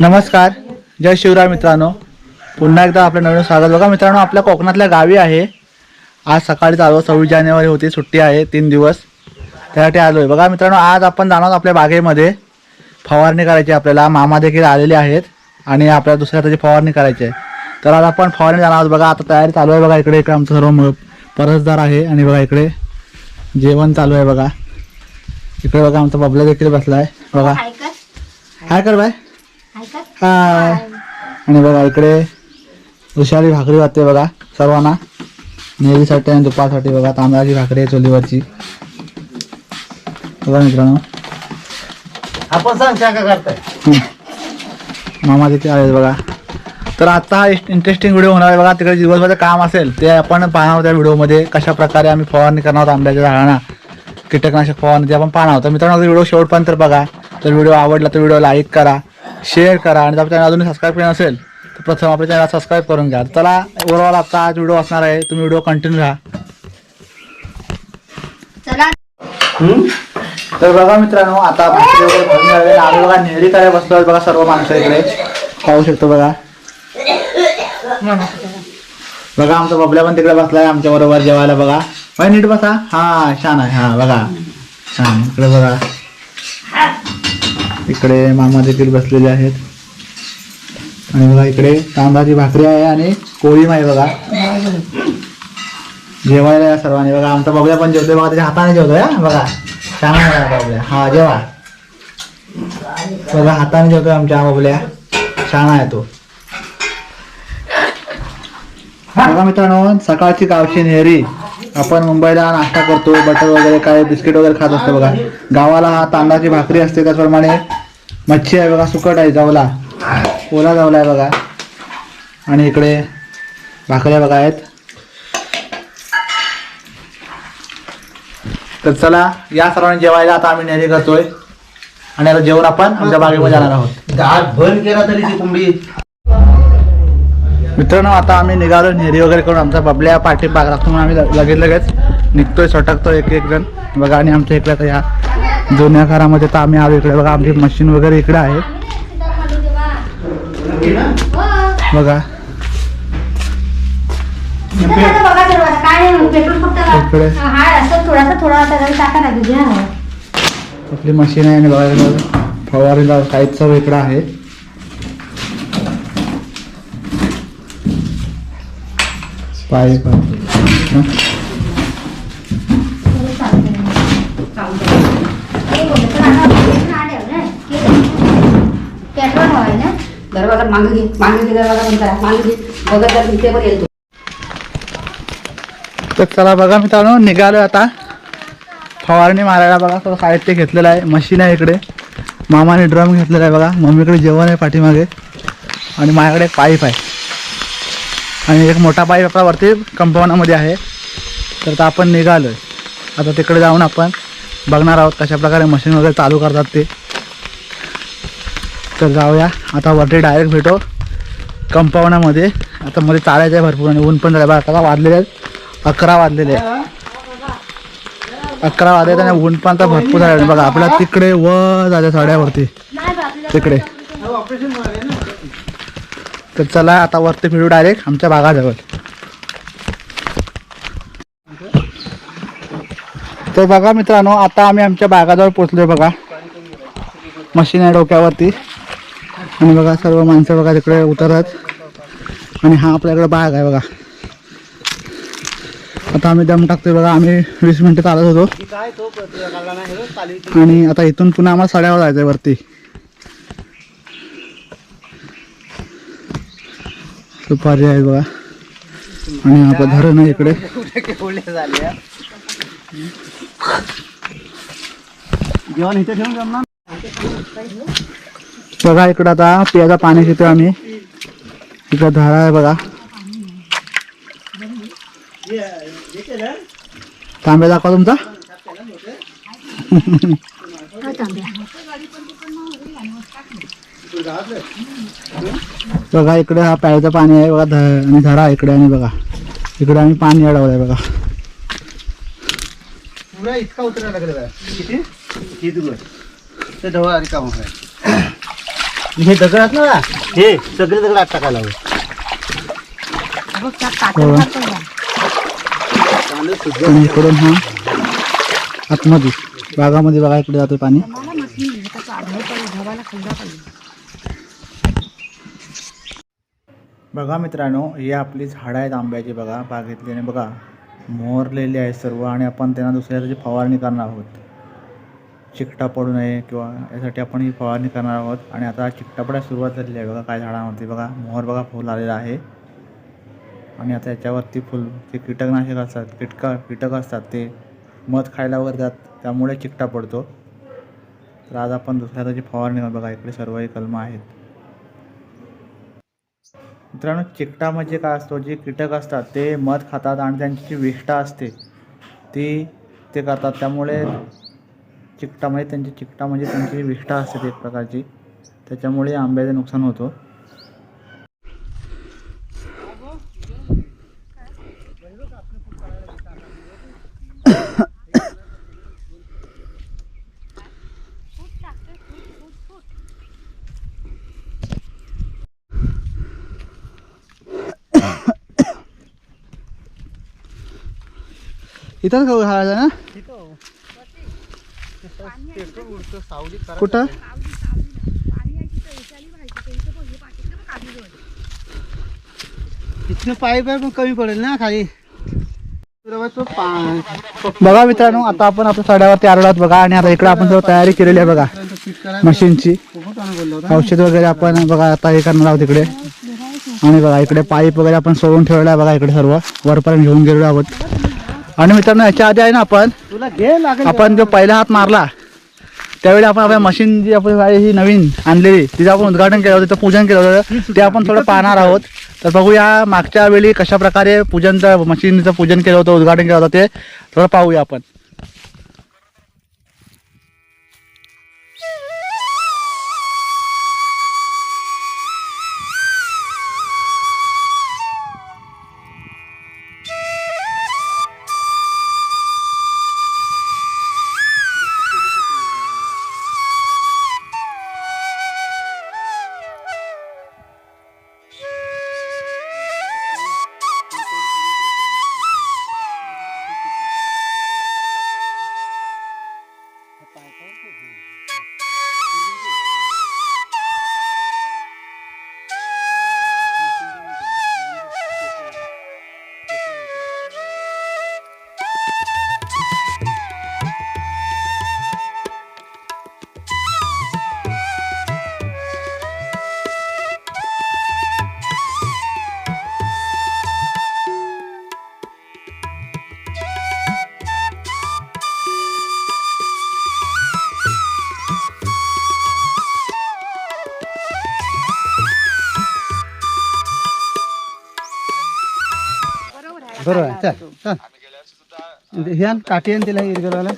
नमस्कार. जय शिवराय मित्रांनो. पुन्हा एकदा आपलं नवीन स्वागत. बघा मित्रांनो आपल्या कोकणातल्या गावी आहे. आज सकाळी चालू सव्वीस जानेवारी होती. सुट्टी आहे. तीन दिवस. त्यासाठी आलो आहे. बघा मित्रांनो आज आपण जाणार आपल्या बागेमध्ये. फवारणी करायची आहे आपल्याला. मामा देखील आलेले आहेत. आणि आपल्याला दुसऱ्या त्याची फवारणी करायची आहे. तर आज आपण फवारणी जाणार आहोत. बघा आता तयारी चालू आहे. बघा इकडे इकडे आमचं सर्व परसदार आहे. आणि बघा इकडे जेवण चालू आहे. बघा. इकडे बघा आमचा बबला देखील बसला आहे बघा. काय कर बाय हाय आणि बघा इकडे विशाली भाकरी वाटते बघा सर्वांना. नेहरीसाठी आणि दुपारसाठी बघा तांदळाची भाकरी आहे चुलीवरची. बघा मित्रांनो. आपण सांग काय करताय? मामा तिथे आले बघा. तर आता हा इंटरेस्टिंग व्हिडिओ होणार आहे बघा. तिकडे दिवसभराचं काम असेल ते आपण पाहणार आहोत त्या व्हिडिओमध्ये कशा प्रकारे आम्ही फवारणी करणार आहोत आंब्याच्या झाडांना. कीटकनाशक फवारणी ते आपण पाहणार आहोत. तर मित्रांनो व्हिडिओ शेवटपर्यंत बघा. तर व्हिडिओ आवडला तर व्हिडिओ लाईक करा शेअर करा. आणि जर आपल्या चॅनल अजूनही सबस्क्राईब केलं नसेल तर प्रथम आपल्या चॅनल सबस्क्राईब करून घ्या. चला ओव्हरऑल आता आज व्हिडिओ असणार आहे. तुम्ही व्हिडिओ कंटिन्यू राहा. तर बघा मित्रांनो आता. आम्ही बघा नेहरी काय बसलो बघा सर्व माणसं इकडे. पाहू शकतो बघा. बघा आमचा बबल्या पण तिकडे बसलाय आमच्या बरोबर जेवायला बघा. नीट बसा. हा छान आहे. हा बघा. छान इकडे बघा. इकडे मामा देखील बसलेले आहेत. आणि बघा इकडे तांदळाची भाकरी आहे आणि कोळी आहे बघा. जेवायला या सर्वांनी. बघा आमचा बबल्या पण जेवतोय. बघा त्याच्या हाताने जेवतोय हा? बघा छान आहे हा जेवा. बघा हाताने जेवतोय आमच्या बाबल्या. छान आहे तो. बघा मित्रांनो सकाळची गावची नेहरी. आपण मुंबईला नाश्ता करतो बटर वगैरे काय बिस्किट वगैरे खात असतो बघा. गावाला हा तांदळाची भाकरी असते त्याचप्रमाणे मच्छी आहे बघा सुकट आहे जावला. ओला जावला आहे बघा. आणि इकडे भाकऱ्या बघा आहेत. तर चला या सर्वांनी जेवायला आता आम्ही नेहरी करतोय. आणि आता जेवण आपण आमच्या बागेमध्ये जाणार आहोत. दात भर केला तरी ती कोंबडी. मित्रांनो आता आम्ही निघालो नेहरी वगैरे करून आमचा बबल्या पाठी बाग म्हणून आम्ही लगेच लगेच निघतोय सटकतोय एक एक जण. बघा आणि आमच्या इकडे आता या जुन्या घरामध्ये तर आम्ही आलो इकडे बघा आमची मशीन वगैरे इकडे आहे. बघा. इकडे. हा आपली मशीन आहे आणि बघा फवारीला साईज सर्व इकडं आहे. पाईप दरवाजा मागे घे मागे घे दरवाजा म्हणता मागे घे. बघत तर इथे पण येतो. तर चला बघा मित्रांनो निघालो आता. फवारणी मारायला बघा थोडं साहित्य घेतलेलं आहे. मशीन आहे इकडे. मामाने ड्रम घेतलेला आहे बघा. मम्मीकडे जेवण आहे पाठीमागे. आणि माझ्याकडे एक पाईप आहे. आणि एक मोठा पाईप आपला वरती कंपाऊंडामध्ये आहे. तर आता आपण निघालो आहे आता तिकडे जाऊन आपण बघणार आहोत कशा प्रकारे मशीन वगैरे चालू करतात ते. तर जाऊया. आता वरती डायरेक्ट भेटो. कंपाऊंडामध्ये. आता मध्ये चालायचं आहे भरपूर आणि ऊन पण झालं बघा आता वाजलेले आहेत. अकरा वाजलेले आहेत. अकरा वाजले आणि ऊन पण आता भरपूर झालं बघा आपल्या तिकडे व झाल्या साड्यावरती तिकडे. तर चला आता वरती फिरू डायरेक्ट आमच्या भागाजवळ. तर बघा मित्रांनो आता आम्ही आमच्या बागाजवळ पोचलोय बघा. मशीन आहे डोक्यावरती. आणि बघा सर्व माणसं बघा तिकडे उतरत. आणि हा आपल्याकडे बाग आहे बघा. आता आम्ही दम टाकतोय बघा आम्ही वीस मिनिटं चालत होतो. आणि आता इथून पुन्हा आम्हाला साड्यावर जायचंय वरती. सुपारी आहे बघा. आणि आपलं धरण आहे इकडे. जेवण इथे ठेवून जमणार बघा इकडं आता पियाचा पाणी घेतो आम्ही. इकडं धारा आहे बघा. तांब्या दाखवा तुमचा. बघा इकडे हा प्यायचं पाणी आहे बघा आणि धरा इकडे आणि बघा. इकडे आम्ही पाणी अडवलंय बघा. पुरा इतका उतरायला लागलेला आहे किती? किती दिवस ते ढवळा रिकाम हे दगड आहेत ना हे सगळे दगड आत टाकायला हवे. आहे. आणि इकडून हा आतमध्ये बागामध्ये बघा इकडे जातो पाणी. त्याचं. बघा मित्रांनो ही आपली झाडं आहेत आंब्याची बघा बागेतली. आणि बघा मोहरलेली आहे सर्व आणि आपण त्यांना दुसऱ्या दिवशी फवारणी करणार आहोत. चिकटा पडू नये किंवा यासाठी आपण ही फवारणी करणार आहोत. आणि आता चिकटा पडायला सुरुवात झालेली आहे बघा काय झाडावरती बघा मोहर बघा फुल आलेलं आहे. आणि आता याच्यावरती फुल जे कीटकनाशक असतात कीटक कीटक असतात ते मध खायला वगैरे जात त्यामुळे चिकटा पडतो. तर आज आपण दुसऱ्या त्याची फवारणी करतो बघा इकडे सर्वही कलमं आहेत. मित्रांनो चिकटा म्हणजे काय असतो? जे कीटक असतात ते मध खातात आणि त्यांची जी विष्ठा असते ती ते करतात. त्यामुळे चिकटा म्हणजे त्यांची चिकटा म्हणजे त्यांची विष्ठा असते एक प्रकारची. त्याच्यामुळे आंब्याचं नुकसान होतं. इथंच खाऊ घालायचं ना? कुठं? इथनं पाईप आहे पण कमी पडेल ना खाली. बघा मित्रांनो आता आपण आपल्या साड्यावरती आलेलो आहोत बघा आणि आता इकडे आपण सर्व तयारी केलेली आहे बघा मशीनची. औषध वगैरे आपण बघा आता हे करणार आहोत इकडे. आणि बघा इकडे पाईप वगैरे आपण सोडून ठेवलेला आहे बघा इकडे सर्व. वरपर्यंत घेऊन गेलेलो आहोत. आणि मित्रांनो याच्या आधी आहे ना आपण आपण जो पहिला हात मारला त्यावेळी आपण आपल्या मशीन जी आपण ही नवीन आणलेली तिचं आपण उद्घाटन केलं होतं पूजन केलं होतं ते आपण थोडं पाहणार आहोत. तर बघूया मागच्या वेळी कशा प्रकारे पूजनचं मशीनचं पूजन केलं होतं उद्घाटन केलं होतं ते थोडं पाहूया आपण. बरोबर आहे. चल चल. हे आण, काठी आण तिला इरगलवाला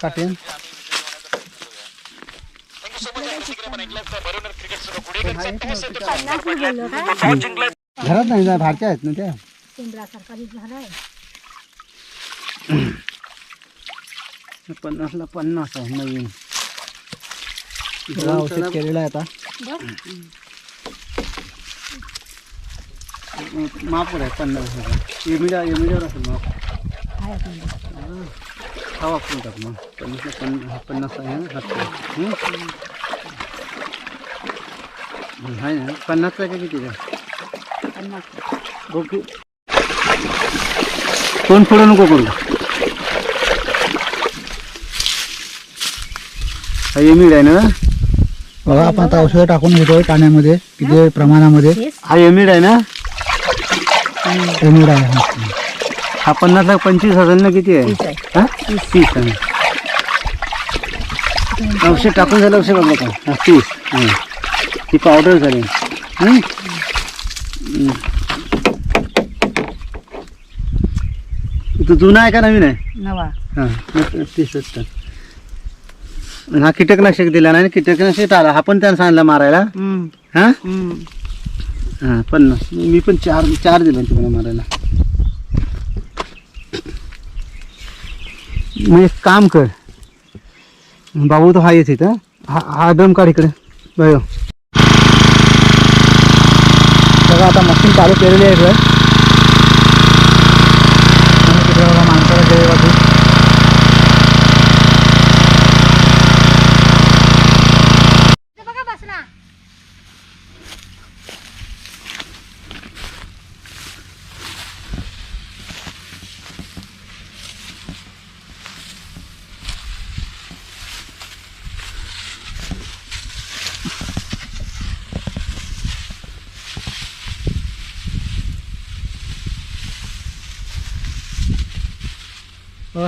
काठी आण. घरात नाही जा बाहेरच्या आहेत ना त्या. पन्नासला पन्नास आहे नवीन. औषध केलेलं आहे आता. मापूर आहे पन्नास हजार. एमिडा एमिडावर असेल आहे आपल्याला. हा वापरून टाक मग. पन्नासला पन्नास पन्नास आहे ना हात हं? आहे ना. पन्नासचा का किती पन्नास. ओके. कोण पुढं नको करू? हा एमिड आहे ना? बघा आपण आता औषधं टाकून घेतोय पाण्यामध्ये किती प्रमाणामध्ये. हा एमिड आहे ना? आहे. हा. हा पन्नासला पंचवीस हजार ना किती आहे? तीस आहे. हा? तीस. आहे. औषध टाकून झालं औषध बघलं का? हा तीस. हां. ती पावडर झाली. तो जुना आहे का नवीन आहे? नवा. हां तीस असतात हा कीटकनाशक दिला नाही कीटकनाशक आला हा पण त्यानं सांगितलं मारायला. हां. हां पन्नास मी पण चार चार दिलं तुम्हाला मारायला. मग एक काम कर. बाबू तो हा येत इथं. हा हा ड्रम काढ इकडे. बघ. बघा आता मशीन चालू केलेली आहे इकडे. माणसाला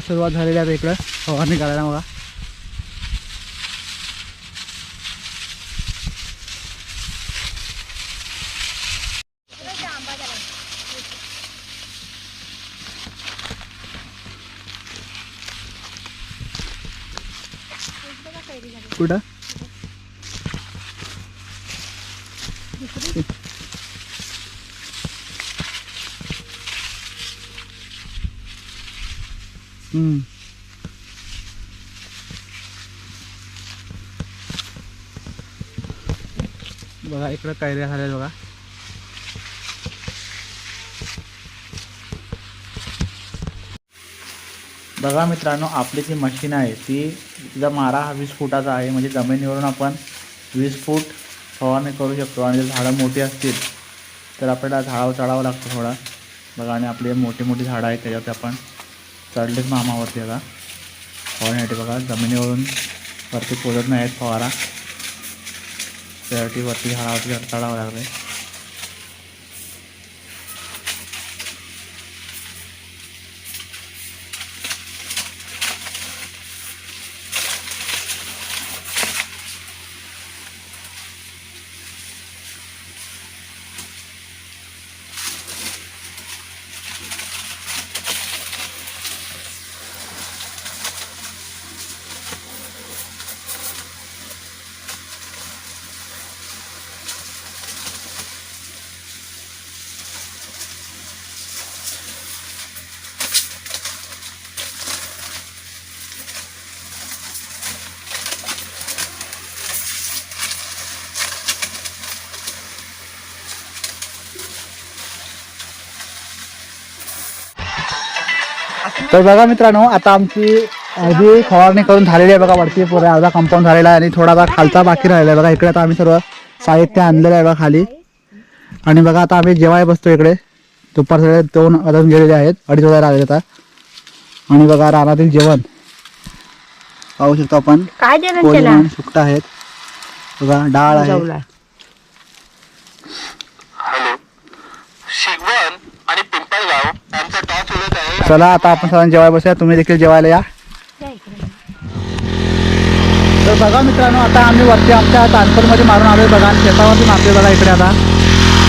सुरुवात झालेली आहे इकडं. फवारणी करायला बघा कुठं? हम्म. बघा इकडं कैऱ्या झाल्या बघा. बघा मित्रांनो आपली जी मशीन आहे ती तिचा मारा हा वीस फुटाचा आहे. म्हणजे जमिनीवरून आपण वीस फूट फवारणी करू शकतो. आणि जर झाडं मोठी असतील तर आपल्याला झाडावर चढावं लागतं थोडा. बघा आणि आपली मोठी मोठी झाडं आहेत त्याच्यावरती आपण चढलेत मामावरती आता. फवारण्यासाठी बघा. जमिनीवरून वरती पोलत नाही आहेत फवारा. त्यासाठी वरती झाडावरती चढावं लागलं. तर बघा मित्रांनो आता आमची अर्धी फवारणी करून झालेली आहे बघा वरती पुरे अर्धा कंपाऊंड झालेला आहे आणि थोडा खालचा बाकी राहिला आहे बघा. इकडे आता आम्ही सर्व साहित्य आणलेलं आहे बघा खाली. आणि बघा आता आम्ही जेवाय बसतो इकडे. दुपारचे दोन वाजून गेलेले आहेत अडीच वाजायला आले आता. आणि बघा रानातील जेवण. पाहू शकतो आपण. सुकट आहेत. बघा डाळ आहे. चला आता आपण सर्वांनी जेवाय बसूया. तुम्ही देखील जेवायला या. तर बघा मित्रांनो आता आम्ही वरती आमच्या तानपूरमध्ये मारून आलोय बघा. शेतावरती मारतोय बघा इकडे आता.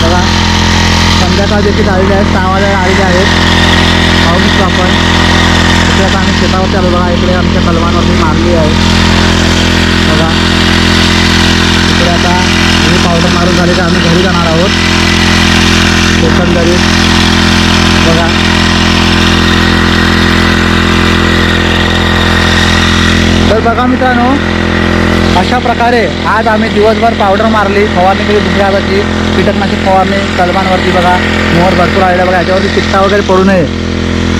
बघा. संध्याकाळ देखील आलेले आहेत सहा वाजायला आलेले आहेत पाहू शकतो आपण. इकडे आता आम्ही शेतावरती आलो बघा. इकडे आमच्या कलमांवरती मारली आहे. बघा. इकडे आता हे पावडर मारून झाले तर आम्ही घरी जाणार आहोत. एकंदरीत बघा. तर बघा मित्रांनो अशा प्रकारे आज आम्ही दिवसभर पावडर मारली फवारणी केली दुसऱ्या हाताची कीटकनाशक फवारणी कलमांवरती बघा. मोहर भरपूर आलेला बघा. याच्यावरती चित्ता वगैरे पडू नये.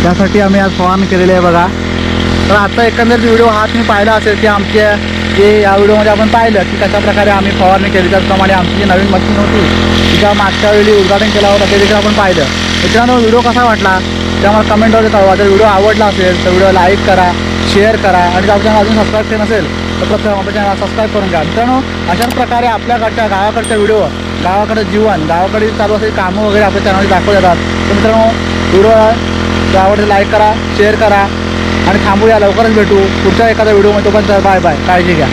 त्यासाठी आम्ही आज फवारणी केलेली आहे बघा. तर आता एकंदरीत व्हिडिओ हा तुम्ही पाहिला असेल की आमच्या जे या व्हिडिओमध्ये आपण पाहिलं की कशाप्रकारे आम्ही फवारणी केली. त्याचप्रमाणे आमची जी नवीन मशीन होती तिच्या मागच्या वेळी उद्घाटन केलं होतं ते देखील आपण पाहिलं. मित्रांनो व्हिडिओ कसा वाटला? त्यामुळे कमेंटवर कळवा जर व्हिडिओ आवडला असेल तर व्हिडिओ लाईक करा शेअर करा आणि जर आपल्याला अजून सबस्क्राईब केलं नसेल तर प्रथम आपल्या चॅनल सबस्क्राईब करून घ्या. मित्रांनो अशाच प्रकारे आपल्याकडच्या गावाकडच्या व्हिडिओ गावाकडं जीवन गावाकडे चालू असलेली कामं वगैरे आपल्या चॅनलवर दाखवले जातात. तर मित्रांनो व्हिडिओ आवडते लाईक करा शेअर करा आणि थांबूया लवकरच भेटू. पुढच्या एखाद्या व्हिडिओमध्ये तोपर्यंत बाय बाय काळजी घ्या.